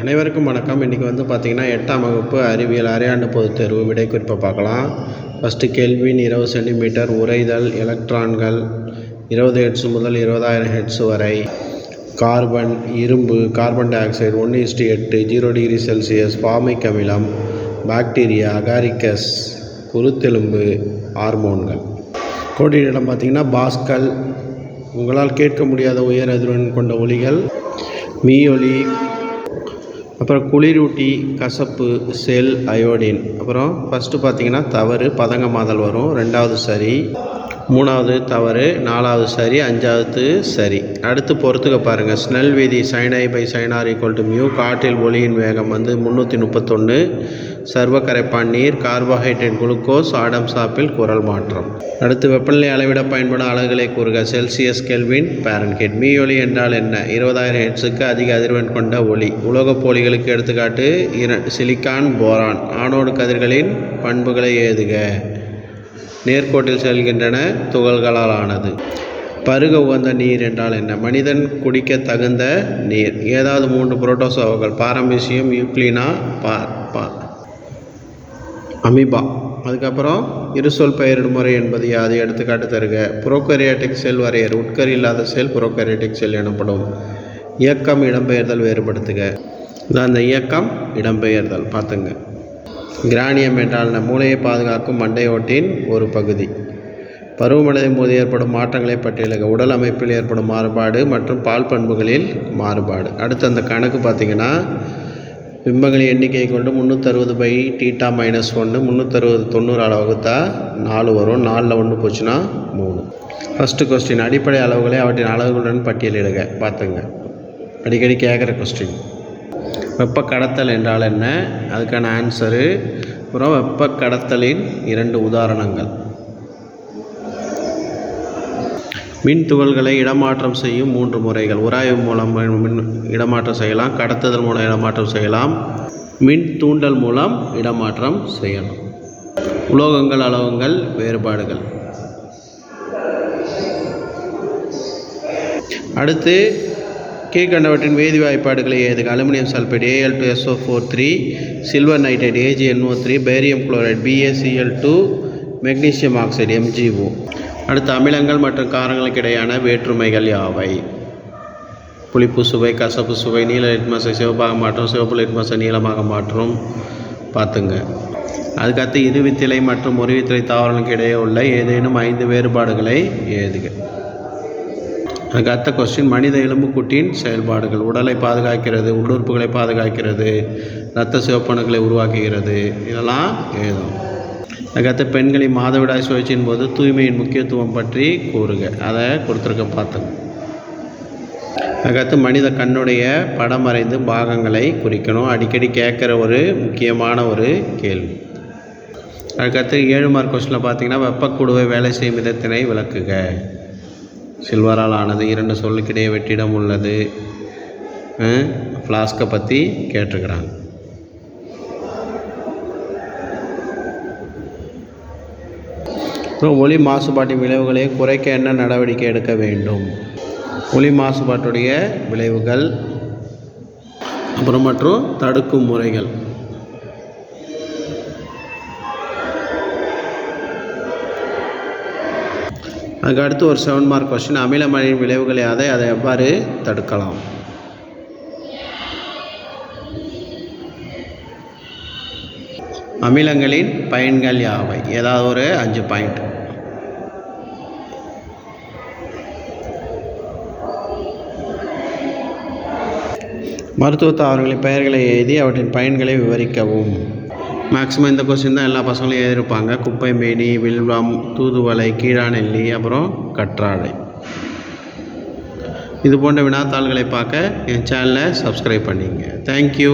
அனைவருக்கும் வணக்கம். இன்றைக்கி வந்து பார்த்திங்கன்னா எட்டாம் வகுப்பு அறிவியல் அரையாண்டு பொதுத் தேர்வு விடை குறிப்பை பார்க்கலாம். ஃபஸ்ட்டு கெல்வின் இருபது சென்டிமீட்டர் உறைதல் எலக்ட்ரான்கள் இருபது ஹெட்ஸ் முதல் இருபதாயிரம் ஹெட்ஸ் வரை. கார்பன் இரும்பு கார்பன் டை ஆக்சைடு ஒன்று இஸ்டி எட்டு ஜீரோ டிகிரி செல்சியஸ் ஃபார்மிக் அமிலம் பாக்டீரியா அகாரிக்கஸ் குருத்தெலும்பு ஹார்மோன்கள் கோடியின் இடம் பார்த்திங்கன்னா பாஸ்கல். உங்களால் கேட்க முடியாத உயர் அதிர்வெண் கொண்ட ஒலிகள். மீ ஒலி அப்புறம் குளிரூட்டி கசப்பு செல் அயோடின். அப்புறம் ஃபஸ்ட்டு பார்த்தீங்கன்னா தவறு பதங்கமாதல் வரும். ரெண்டாவது சரி. மூணாவது தவறு நாலாவது சரி அஞ்சாவது சரி. அடுத்து பொறுத்துக்க பாருங்கள் ஸ்னெல் வீதி sine i by sine r equal to mu காற்றில் ஒளியின் வேகம் வந்து முந்நூற்றி முப்பத்தொன்று சர்வக்கரைப்பான் நீர் கார்போஹைட்ரேட் குளுக்கோஸ் ஆடம் சாப்பில் குரல் மாற்றம். அடுத்து வெப்பநிலை அளவிட பயன்படும் அலகுகளை கூறுக. செல்சியஸ் கெல்வின் பேரன்கேட் மீ ஒளி என்றால் என்ன? இருபதாயிரம் ஹெட்ஸுக்கு அதிக அதிர்வெண் கொண்ட ஒளி. உலோகப் போலிகளுக்கு எடுத்துக்காட்டு இர சிலிக்கான் போரான். ஆனோடு கதிர்களின் பண்புகளை எழுதுக. நேர்கோட்டில் செல்கின்றன துகள்களால் ஆனது பருக உகந்த நீர் என்றால் என்ன? மனிதன் குடிக்க தகுந்த நீர். ஏதாவது மூன்று புரோட்டோசோவர்கள் பாரம்பரியம் யூக்ளினா பா பா அமீபா. அதுக்கப்புறம் இருசொல் பெயரிடும் முறை என்பது யாது எடுத்துக்காட்டு தருக. புரோக்கரியாட்டிக் செல் வரையர் உட்கரு இல்லாத செல் புரோக்கரியாட்டிக் செல் எனப்படும். இயக்கம் இடம்பெயர்தல் வேறுபடுத்துக. இதான் அந்த இயக்கம் இடம்பெயர்தல். பார்த்துங்க. கிரானியம் என்றால் நம் மூளையை பாதுகாக்கும் மண்டையோட்டின் ஒரு பகுதி. பருவமடையும் போது ஏற்படும் மாற்றங்களை பட்டியலுக உடல் அமைப்பில் ஏற்படும் மாறுபாடு மற்றும் பால் பண்புகளில் மாறுபாடு. அடுத்து அந்த கணக்கு பார்த்தீங்கன்னா பிம்பங்களின் எண்ணிக்கையை கொண்டு முந்நூற்றறுபது பை டீட்டா மைனஸ் ஒன்று முந்நூற்றறுபது தொண்ணூறு அளவுக்குத்தா நாலு வரும். நாலில் ஒன்று போச்சுன்னா மூணு. ஃபஸ்ட்டு கொஸ்டின் அடிப்படை அளவுகளை அவற்றின் அளவுகளுடன் பட்டியலிடுக. பார்த்துங்க. அடிக்கடி கேட்குற கொஸ்டின் வெப்ப கடத்தல் என்றால் என்ன? அதுக்கான ஆன்சரு அப்புறம் வெப்ப கடத்தலின் இரண்டு உதாரணங்கள். மின் துகள்களை இடமாற்றம் செய்யும் மூன்று முறைகள். உராய்வு மூலம் மின் இடமாற்றம் செய்யலாம் கடத்துதல் மூலம் இடமாற்றம் செய்யலாம் மின் தூண்டல் மூலம் இடமாற்றம் செய்யலாம். உலோகங்கள் அளவுங்கள் வேறுபாடுகள். அடுத்து கீழ்கண்டவற்றின் வேதி வாய்ப்பாடுகளை ஏதுக்கு aluminium sulphate AL two SO four three silver nitrate AGNO three barium chloride BACL two magnesium oxide MGO அடுத்து அமிலங்கள் மற்றும் காரங்களுக்கு இடையான வேற்றுமைகள் யாவை? புளிப்பு சுவை கசப்பு சுவை நீல லிட்மஸை சிவப்பாக மாற்றும் சிவப்பு லிட்மஸை நீளமாக மாற்றும். பார்த்துங்க. அதுக்கடுத்து இருவித்திலை மற்றும் ஒருவித்திலை தாவரங்களுக்கு இடையே உள்ள ஏதேனும் ஐந்து வேறுபாடுகளை ஏதுக அதுக்கு அடுத்த கொஸ்டின் மனித எலும்புக்கூட்டின் செயல்பாடுகள் உடலை பாதுகாக்கிறது உள்ளுறுப்புகளை பாதுகாக்கிறது இரத்த சிவப்பணுக்களை உருவாக்குகிறது இதெல்லாம் ஏதும் அதுக்கடுத்து பெண்களின் மாதவிடாய் சுழற்சியின் போது தூய்மையின் முக்கியத்துவம் பற்றி கூறுக. அதை கொடுத்துருக்க பார்த்தோம். அதுக்கடுத்து மனித கண்ணுடைய படம் வரைந்து பாகங்களை குறிக்கணும். அடிக்கடி கேட்குற ஒரு முக்கியமான ஒரு கேள்வி. அதுக்கடுத்து ஏழு மார்க் கொஸ்டினில் பார்த்தீங்கன்னா வெப்பக்குழுவை வேலை செய்யும் விதத்தினை விளக்குக. சில்வரால் ஆனது இரண்டு சொல்லுக்கிடையே வெற்றிடம் உள்ளது. ஃப்ளாஸ்கை பற்றி கேட்டிருக்கிறாங்க. அப்புறம் ஒளி மாசுபாட்டின் விளைவுகளை குறைக்க என்ன நடவடிக்கை எடுக்க வேண்டும்? ஒளி மாசுபாட்டுடைய விளைவுகள் அப்புறம் மற்றும் தடுக்கும் முறைகள். அதுக்கு அடுத்து ஒரு செவன் மார்க் கொஸ்டின் அமிலமழையின் விளைவுகள் யாதை அதை எவ்வாறு தடுக்கலாம்? அமிலங்களின் பயன்கள் யாவை? ஏதாவது ஒரு அஞ்சு பாயிண்ட் மருத்துவ தாவரங்களின் பெயர்களை எழுதி அவற்றின் பயன்களை விவரிக்கவும். மேக்ஸிமம் இந்த கொஸ்டின் தான் எல்லா பசங்களும் எழுதியிருப்பாங்க. குப்பை மேனி வில்வம் தூதுவளை கீழாநெல்லி அப்புறம் கற்றாழை. இது போன்ற வினாத்தாள்களை பார்க்க என் சேனலை சப்ஸ்கிரைப் பண்ணிங்க. தேங்க்யூ